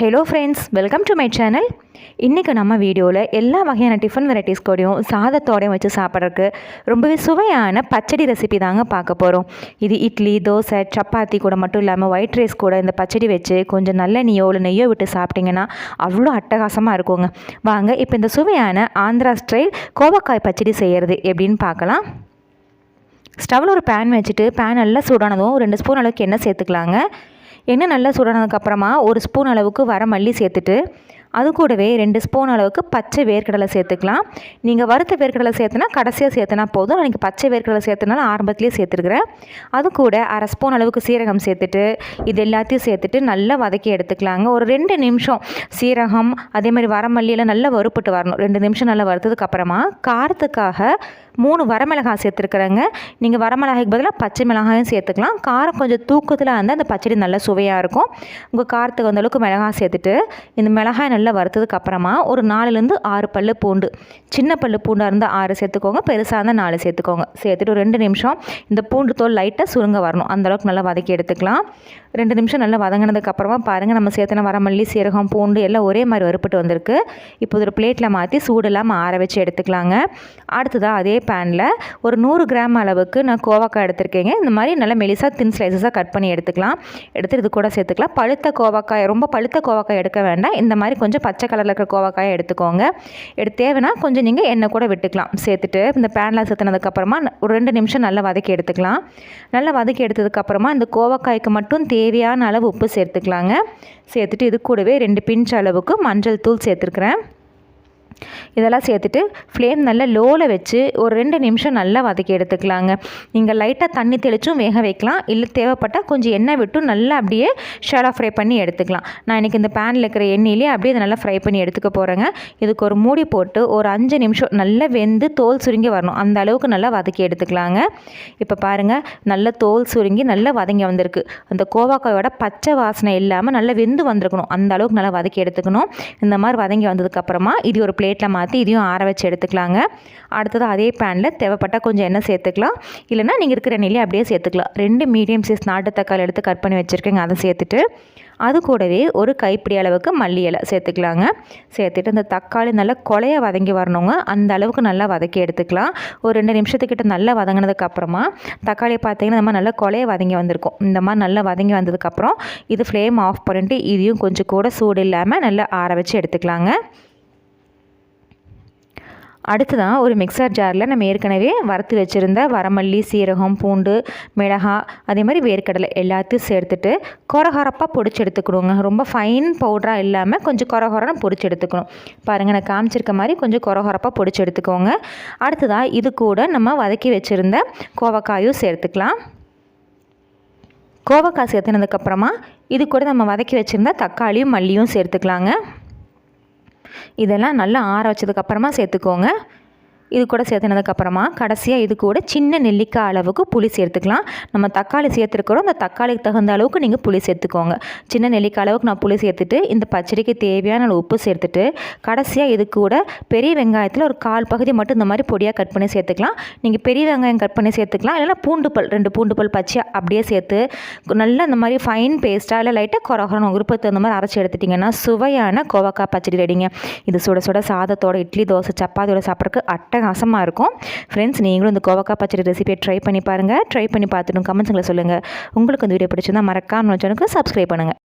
Hello friends welcome to my channel இன்றைக்கி நம்ம வீடியோவில் எல்லா வகையான டிஃபன் வெரைட்டிஸ் கூடயும் சாதத்தோடையும் வச்சு சாப்பிட்றதுக்கு ரொம்பவே சுவையான பச்சடி ரெசிபி தாங்க பார்க்க போகிறோம் இது இட்லி தோசை சப்பாத்தி கூட மட்டும் இல்லாமல் ஒயிட் ரைஸ் கூட இந்த பச்சடி வச்சு கொஞ்சம் நல்ல நெய்யோ இல்லை நெய்யோ விட்டு சாப்பிட்டிங்கன்னா அவ்வளோ அட்டகாசமாக இருக்குங்க. வாங்க இப்போ இந்த சுவையான ஆந்திரா ஸ்டைல் கோவக்காய் பச்சடி செய்கிறது எப்படின்னு பார்க்கலாம். ஸ்டவ்வில் ஒரு பேன் வச்சுட்டு பேன் நல்லா சூடானதும் ரெண்டு ஸ்பூன் அளவுக்கு எண்ணெய் சேர்த்துக்கலாங்க. எண்ணெய் நல்லா சுடனதுக்கப்புறமா ஒரு ஸ்பூன் அளவுக்கு வர மல்லி சேர்த்துட்டு அது கூடவே ரெண்டு ஸ்பூன் அளவுக்கு பச்சை வேர்க்கடலை சேர்த்துக்கலாம். நீங்கள் வறுத்த வேர்க்கடலை சேர்த்துனா கடைசியாக சேர்த்துனா போதும். அன்றைக்கி பச்சை வேர்க்கடலை சேர்த்துனால ஆரம்பத்துலேயே சேர்த்துருக்குறேன். அது கூட அரை ஸ்பூன் அளவுக்கு சீரகம் சேர்த்துட்டு இது எல்லாத்தையும் சேர்த்துட்டு நல்லா வதக்கி எடுத்துக்கலாங்க. ஒரு ரெண்டு நிமிஷம் சீரகம் அதே மாதிரி வரமல்லியெல்லாம் நல்லா வறுப்பட்டு வரணும். ரெண்டு நிமிஷம் நல்லா வறுத்ததுக்கப்புறமா காரத்துக்காக மூணு வரமிளகாய் சேர்த்துருக்குறேங்க. நீங்கள் வரமிளகாய்க்கு பதிலாக பச்சை மிளகாயும் சேர்த்துக்கலாம். காரம் கொஞ்சம் தூக்கத்தில் இருந்தால் அந்த பச்சடி நல்லா சுவையாக இருக்கும். உங்கள் காரத்துக்கு வந்தளவுக்கு மிளகாய் சேர்த்துட்டு இந்த மிளகாய் நல்லா வறுத்ததுக்கு அப்புறமா ஒரு நாலுலேருந்து ஆறு பல் பூண்டு. சின்ன பல் பூண்டாக இருந்தால் ஆறு சேர்த்துக்கோங்க பெருசாக இருந்தால் நாலு சேர்த்துக்கோங்க. சேர்த்துட்டு ஒரு ரெண்டு நிமிஷம் இந்த பூண்டு தோல் லைட்டாக சுருங்க வரணும். அந்தளவுக்கு நல்லா வதக்கி எடுத்துக்கலாம். ரெண்டு நிமிஷம் நல்லா வதங்கினதுக்கப்புறமா பாருங்கள் நம்ம சேர்த்துன வரமல்லி சீரகம் பூண்டு எல்லாம் ஒரே மாதிரி வறுப்பட்டு வந்திருக்கு. இப்போ ஒரு பிளேட்டில் மாற்றி சூடு இல்லாமல் ஆற வச்சு எடுத்துக்கலாங்க. அடுத்ததாக அதே பேனில் ஒரு நூறு கிராம் அளவுக்கு நான் கோவக்காய் எடுத்திருக்கேங்க. இந்த மாதிரி நல்லா மெலிசாக தின் ஸ்லைசஸாக கட் பண்ணி எடுத்துக்கலாம். எடுத்து இது கூட சேர்த்துக்கலாம். பழுத்த கோவக்காய் ரொம்ப பழுத்த கோவக்காய் எடுக்க வேண்டாம். இந்த மாதிரி கொஞ்சம் கொஞ்சம் பச்சை கலரில் இருக்கிற கோவக்காயை எடுத்துக்கோங்க. எடுத்து தேவைன்னா கொஞ்சம் நீங்கள் எண்ணெய் கூட விட்டுக்கலாம். சேர்த்துட்டு இந்த பேனில் சேர்த்துனதுக்கப்புறமா ஒரு ரெண்டு நிமிஷம் நல்லா வதக்கி எடுத்துக்கலாம். நல்லா வதக்கி எடுத்ததுக்கப்புறமா இந்த கோவக்காய்க்கு மட்டும் தேவையான அளவு உப்பு சேர்த்துக்கலாங்க. சேர்த்துட்டு இது கூடவே ரெண்டு பிஞ்ச் அளவுக்கு மஞ்சள் தூள் சேர்த்துருக்குறேன். இதெல்லாம் சேர்த்துட்டு ஃப்ளேம் நல்லா லோவில் வச்சு ஒரு ரெண்டு நிமிஷம் நல்லா வதக்கி எடுத்துக்கலாங்க. நீங்கள் லைட்டாக தண்ணி தெளிச்சும் வேக வைக்கலாம். இல்லை தேவைப்பட்டால் கொஞ்சம் எண்ணெய் விட்டும் நல்லா அப்படியே ஷேலாக ஃப்ரை பண்ணி எடுத்துக்கலாம். நான் இன்றைக்கி இந்த பேனில் இருக்கிற எண்ணெயிலே அப்படியே இதை நல்லா ஃப்ரை பண்ணி எடுத்துக்க போகிறேங்க இதுக்கு ஒரு மூடி போட்டு ஒரு அஞ்சு நிமிஷம் நல்லா வெந்து தோல் சுருங்கி வரணும். அந்த அளவுக்கு நல்லா வதக்கி எடுத்துக்கலாங்க. இப்போ பாருங்கள் நல்லா தோல் சுருங்கி நல்லா வதங்கி வந்திருக்கு. அந்த கோவாக்காயோட பச்சை வாசனை இல்லாமல் நல்லா வெந்து வந்திருக்கணும். அந்த அளவுக்கு நல்லா வதக்கி எடுத்துக்கணும். இந்த மாதிரி வதங்கி வந்ததுக்கப்புறமா இது ஒரு பிளேட்டில் மாற்றி இதையும் ஆற வச்சு எடுத்துக்கலாங்க. அடுத்தது அதே பேனில் தேவைப்பட்டால் கொஞ்சம் எண்ணெய் சேர்த்துக்கலாம். இல்லைனா நீங்கள் இருக்கிற நெல்லையும் அப்படியே சேர்த்துக்கலாம். ரெண்டு மீடியம் சைஸ் நாட்டு தக்காளி எடுத்து கட் பண்ணி வச்சுருக்கேங்க அதை சேர்த்துட்டு. அது கூடவே ஒரு கைப்பிடி அளவுக்கு மல்லி இலை சேர்த்துக்கலாங்க. சேர்த்துட்டு அந்த தக்காளி நல்லா கொலைய வதங்கி வரணுங்க. அந்த அளவுக்கு நல்லா வதக்கி எடுத்துக்கலாம். ஒரு ரெண்டு நிமிஷத்துக்கிட்ட நல்லா வதங்கினதுக்கப்புறமா தக்காளியை பார்த்தீங்கன்னா நம்ம நல்லா கொலைய வதங்கி வந்திருக்கும். இந்த மாதிரி நல்லா வதங்கி வந்ததுக்கப்புறம் இது ஃப்ளேம் ஆஃப் பண்ணிட்டு இதையும் கொஞ்சம் கூட சூடு இல்லாமல் நல்லா ஆற வச்சு எடுத்துக்கலாங்க. அடுத்ததான் ஒரு மிக்சர் ஜாரில் நம்ம ஏற்கனவே வறுத்து வச்சுருந்த வரமல்லி சீரகம் பூண்டு மிளகாய் அதே மாதிரி வேர்க்கடலை எல்லாத்தையும் சேர்த்துட்டு கொரகொரப்பாக பொடிச்சு எடுத்துக்கணுங்க ரொம்ப ஃபைன் பவுடராக இல்லாமல் கொஞ்சம் கொரகொரன்னு பொடிச்சு எடுத்துக்கணும். பாருங்கள் நான் காமிச்சிருக்க மாதிரி கொஞ்சம் கொரகொரப்பாக பொடிச்சு எடுத்துக்கோங்க. அடுத்ததாக இது கூட நம்ம வதக்கி வச்சுருந்த கோவக்காயும் சேர்த்துக்கலாம். கோவக்காய் சேர்த்துனதுக்கப்புறமா இது கூட நம்ம வதக்கி வச்சுருந்த தக்காளியும் மல்லியும் சேர்த்துக்கலாங்க. இதெல்லாம் நல்லா ஆற வச்சதுக்கப்புறமா சேர்த்துக்கோங்க. இது கூட சேர்த்துனதுக்கப்புறமா கடைசியாக இது கூட சின்ன நெல்லிக்காய் அளவுக்கு புளி சேர்த்துக்கலாம். நம்ம தக்காளி சேர்த்துருக்குறோம். அந்த தக்காளிக்கு தகுந்த அளவுக்கு நீங்கள் புளி சேர்த்துக்கோங்க. சின்ன நெல்லிக்காய் அளவுக்கு நான் புளி சேர்த்துட்டு இந்த பச்சடிக்கு தேவையான உப்பு சேர்த்துட்டு கடைசியாக இது கூட பெரிய வெங்காயத்தில் ஒரு கால் பகுதி மட்டும் இந்த மாதிரி பொடியாக கட் பண்ணி சேர்த்துக்கலாம். நீங்கள் பெரிய வெங்காயம் கட் பண்ணி சேர்த்துக்கலாம். இல்லைனா பூண்டு பல் ரெண்டு பூண்டு பல் பச்சையாக அப்படியே சேர்த்து நல்லா இந்த மாதிரி ஃபைன் பேஸ்ட்டாக இல்லை லைட்டாக குறகுறணும் விருப்பத்து அந்த மாதிரி அரைச்சி எடுத்துட்டிங்கன்னா சுவையான கோவக்காய் பச்சடி ரெடிங்க இது சுட சுட சாதத்தோட இட்லி தோசை சப்பாத்தியோட சாப்பிட்றதுக்கு அட்டை அட்டகாசமாக இருக்கும். ஃப்ரெண்ட்ஸ் நீங்களும் இந்த கோவக்காய் பச்சடி ரெசிபியை ட்ரை பண்ணி பாருங்கள் ட்ரை பண்ணி பார்த்துட்டு கமெண்ட்ஸுங்களை சொல்லுங்கள் உங்களுக்கு இந்த வீடியோ பிடிச்சிருந்தால் மறக்காமல் சேனலுக்கு சப்ஸ்கிரைப் பண்ணுங்கள்